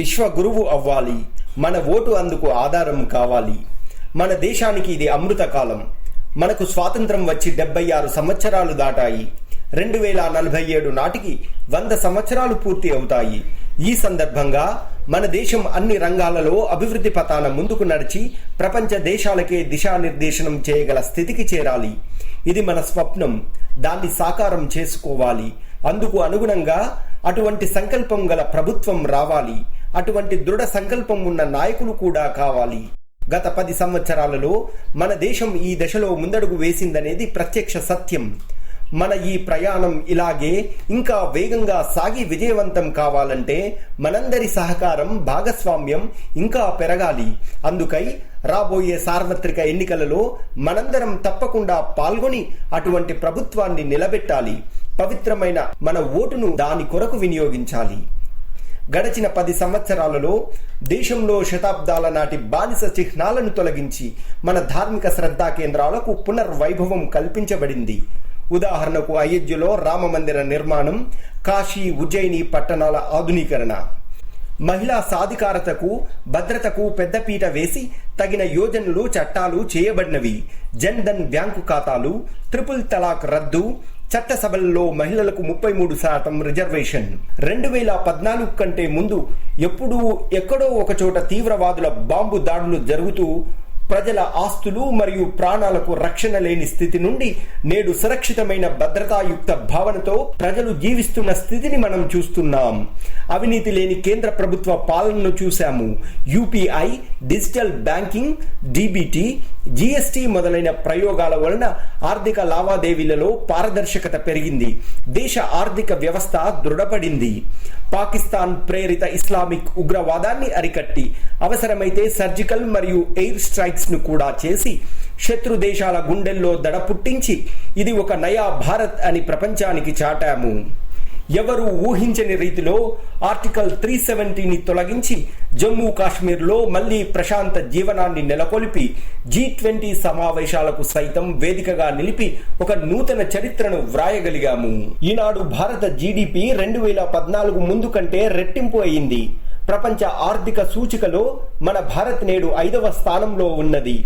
విశ్వగురువు అవ్వాలి. మన ఓటు అందుకు ఆధారం కావాలి. మన దేశానికి ఇది అమృత కాలం. మనకు స్వాతంత్రం వచ్చి డెబ్బై ఆరు సంవత్సరాలు దాటాయి. రెండు వేల నలభై ఏడు నాటికి వంద సంవత్సరాలు పూర్తి అవుతాయి. ఈ సందర్భంగా మన దేశం అన్ని రంగాలలో అభివృద్ధి పథాన ముందుకు నడిచి ప్రపంచ దేశాలకే దిశానిర్దేశనం చేయగల స్థితికి చేరాలి. ఇది మన స్వప్నం. దాన్ని సాకారం చేసుకోవాలి. అందుకు అనుగుణంగా అటువంటి సంకల్పం గల ప్రభుత్వం రావాలి. అటువంటి దృఢ సంకల్పం ఉన్న నాయకులు కూడా కావాలి. గత పది సంవత్సరాలలో మన దేశం ఈ దశలో ముందడుగు వేసిందనేది ప్రత్యక్ష సత్యం. మన ఈ ప్రయాణం ఇలాగే ఇంకా వేగంగా సాగి విజయవంతం కావాలంటే మనందరి సహకారం భాగస్వామ్యం ఇంకా పెరగాలి. అందుకై రాబోయే సార్వత్రిక ఎన్నికలలో మనందరం తప్పకుండా పాల్గొని అటువంటి ప్రభుత్వాన్ని నిలబెట్టాలి. పవిత్రమైన మన ఓటును దాని కొరకు వినియోగించాలి. గడచిన పది సంవత్సరాలలో దేశంలో శతాబ్దాల నాటి బానిస చిహ్నాలను తొలగించి మన ధార్మిక శ్రద్ధా కేంద్రాలకు పునర్వైభవం కల్పించబడింది. ఉదాహరణకు అయోధ్యలో రామ మందిర నిర్మాణం కాశీ ఉజ్జయిని పట్టణాల ఆధునీకరణ. మహిళా సాధికారతకు భద్రతకు పెద్దపీట వేసి తగిన యోజనలు చట్టాలు చేయబడినవి. జన్ ధన్ బ్యాంకు ఖాతాలు ట్రిపుల్ తలాక్ రద్దు చట్టసభల్లో మహిళలకు ముప్పై మూడు శాతం రిజర్వేషన్. రెండు వేల పద్నాలుగు కంటే ముందు ఎప్పుడూ ఎక్కడో ఒకచోట తీవ్రవాదుల బాంబు దాడులు జరుగుతూ ప్రజల ఆస్తులు మరియు ప్రాణాలకు రక్షణ లేని స్థితి నుండి నేడు సురక్షితమైన భద్రతాయుక్త భావనతో ప్రజలు జీవిస్తున్న స్థితిని మనం చూస్తున్నాం. అవినీతి లేని కేంద్ర ప్రభుత్వ పాలనను చూశాము. UPI digital banking DBT GST మొదలైన ప్రయోగాల వలన ఆర్థిక లావాదేవీలలో పారదర్శకత పెరిగింది. దేశ ఆర్థిక వ్యవస్థ దృఢపడింది. పాకిస్తాన్ ప్రేరిత ఇస్లామిక్ ఉగ్రవాదాన్ని అరికట్టి అవసరమైతే సర్జికల్ మరియు ఎయిర్ స్ట్రైక్స్ ను కూడా చేసి శత్రు దేశాల గుండెల్లో దడ పుట్టించి ఇది ఒక నయా భారత్ అని ప్రపంచానికి చాటాము. ఎవరు ఊహించని రీతిలో ఆర్టికల్ త్రీ సెవెంటీని తొలగించి జమ్మూ కాశ్మీర్లో మళ్ళీ ప్రశాంత జీవనాన్ని నెలకొల్పి జీ ట్వంటీ సమావేశాలకు సైతం వేదికగా నిలిపి ఒక నూతన చరిత్రను వ్రాయగలిగాము. ఈనాడు భారత జీడిపి రెండు వేల పద్నాలుగు ముందు కంటే రెట్టింపు అయింది. ప్రపంచ ఆర్థిక సూచికలో మన భారత్ నేడు ఐదవ స్థానంలో ఉన్నది.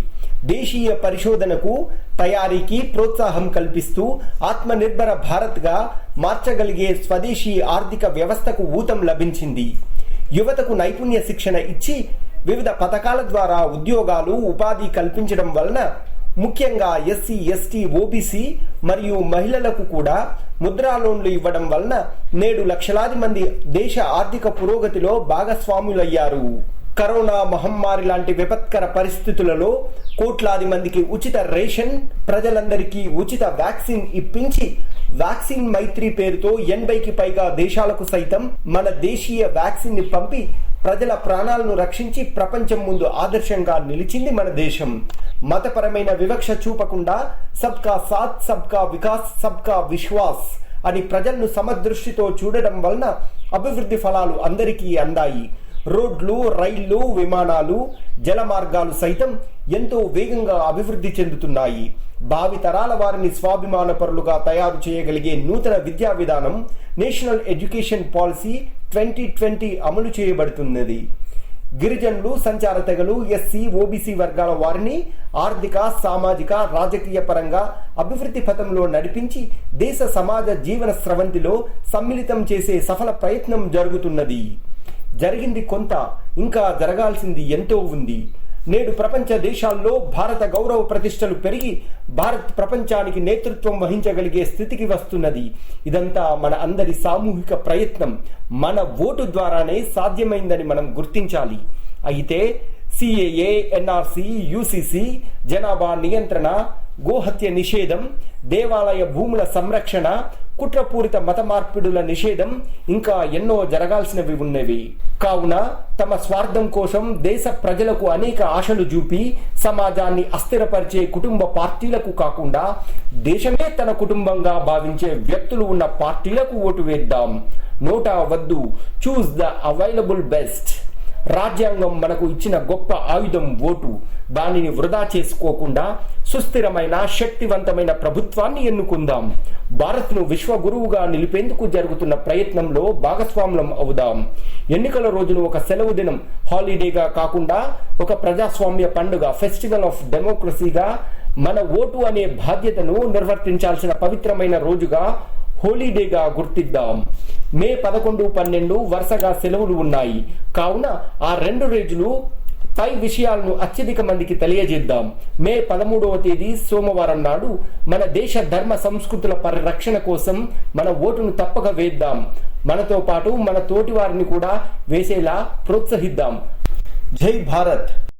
దేశీయ పరిశోధనకు తయారీకి ప్రోత్సాహం కల్పిస్తూ ఆత్మనిర్భర భారత్గా మార్చగలిగే స్వదేశీ ఆర్థిక వ్యవస్థకు ఊతం లభించింది. యువతకు నైపుణ్య శిక్షణ ఇచ్చి వివిధ పథకాల ద్వారా ఉద్యోగాలు ఉపాధి కల్పించడం వలన ముఖ్యంగా ఎస్సీ ఎస్టీ ఓబీసీ మరియు మహిళలకు కూడా ముద్రా లోన్లు ఇవ్వడం వలన నేడు లక్షలాది మంది దేశ ఆర్థిక పురోగతిలో భాగస్వాములయ్యారు. కరోనా మహమ్మారి లాంటి విపత్కర పరిస్థితులలో కోట్లాది మందికి ఉచిత రేషన్ ప్రజలందరికీ ఉచిత వ్యాక్సిన్ ఇప్పించి వ్యాక్సిన్ మైత్రి పేరుతో ఎనభైకి పైగా దేశాలకు సైతం మన దేశీయ వ్యాక్సిన్ని పంపి ప్రజల ప్రాణాలను రక్షించి ప్రపంచం ముందు ఆదర్శంగా నిలిచింది మన దేశం. మతపరమైన వివక్ష చూపకుండా సబ్కా సాత్ సబ్కా వికాస్ సబ్కా విశ్వాస్ అని ప్రజలను సమదృష్టితో చూడడం వలన అభివృద్ధి ఫలాలు అందరికీ అందాయి. రోడ్లు రైళ్ళు విమానాలు జల మార్గాలు సైతం ఎంతో వేగంగా అభివృద్ధి చెందుతున్నాయి. భావితరాల వారిని స్వాభిమాన పరులుగా తయారు చేయగలిగే నూతన విద్యా విధానం national education policy twenty twenty అమలు చేయబడుతున్నది. గిరిజనులు సంచార తెగలు ఎస్సీ ఓబీసీ వర్గాల వారిని ఆర్థిక సామాజిక రాజకీయ పరంగా అభివృద్ధి పథంలో నడిపించి దేశ సమాజ జీవన స్రవంతిలో సమ్మిళితం చేసే సఫల ప్రయత్నం జరుగుతున్నది. జరిగింది కొంత ఇంకా జరగాల్సింది ఎంతో ఉంది. నేడు ప్రపంచ దేశాల్లో భారత గౌరవ ప్రతిష్టలు పెరిగి భారత్ ప్రపంచానికి నేతృత్వం వహించగలిగే స్థితికి వస్తున్నది. ఇదంతా మన అందరి సామూహిక ప్రయత్నం. మన ఓటు ద్వారానే సాధ్యమైందని మనం గుర్తించాలి. అయితే సిఏఏ ఎన్ఆర్సి యూసిసి జనాభా నియంత్రణ గోహత్య నిషేధం దేవాలయ భూముల సంరక్షణ కుట్రపూరిత మత మార్పిడుల నిషేధం ఇంకా ఎన్నో జరగాల్సినవి ఉన్నవి. కావున తమ స్వార్థం కోసం దేశ ప్రజలకు అనేక ఆశలు చూపి సమాజాన్ని అస్థిరపరిచే కుటుంబ పార్టీలకు కాకుండా దేశమే తన కుటుంబంగా భావించే వ్యక్తులు ఉన్న పార్టీలకు ఓటు వేద్దాం. నోటా వద్దు. Choose the available best. రాజ్యాంగం మనకు ఇచ్చిన గొప్ప ఆయుధం ఓటు. దానిని వృధా చేసుకోకుండా సుస్థిరమైన శక్తివంతమైన ప్రభుత్వాన్ని ఎన్నుకుందాం. భారత్ను విశ్వగురువుగా నిలిపేందుకు జరుగుతున్న ప్రయత్నంలో భాగస్వాములం అవుదాం. ఎన్నికల రోజును ఒక సెలవు దినం హాలిడేగా కాకుండా ఒక ప్రజాస్వామ్య పండుగ ఫెస్టివల్ ఆఫ్ డెమోక్రసీగా మన ఓటు అనే బాధ్యతను నిర్వర్తించాల్సిన పవిత్రమైన రోజుగా హోలీడేగా గుర్తిద్దాం. మే పదకొండు పన్నెండు వరుసగా సెలవులు ఉన్నాయి. కావున ఆ రెండు రోజులు పై విషయాలను అత్యధిక మందికి తెలియజేద్దాం. మే పదమూడవ తేదీ సోమవారం నాడు మన దేశ ధర్మ సంస్కృతుల పరిరక్షణ కోసం మన ఓటును తప్పక వేద్దాం. మనతో పాటు మన తోటి వారిని కూడా వేసేలా ప్రోత్సహిద్దాం. జై భారత్!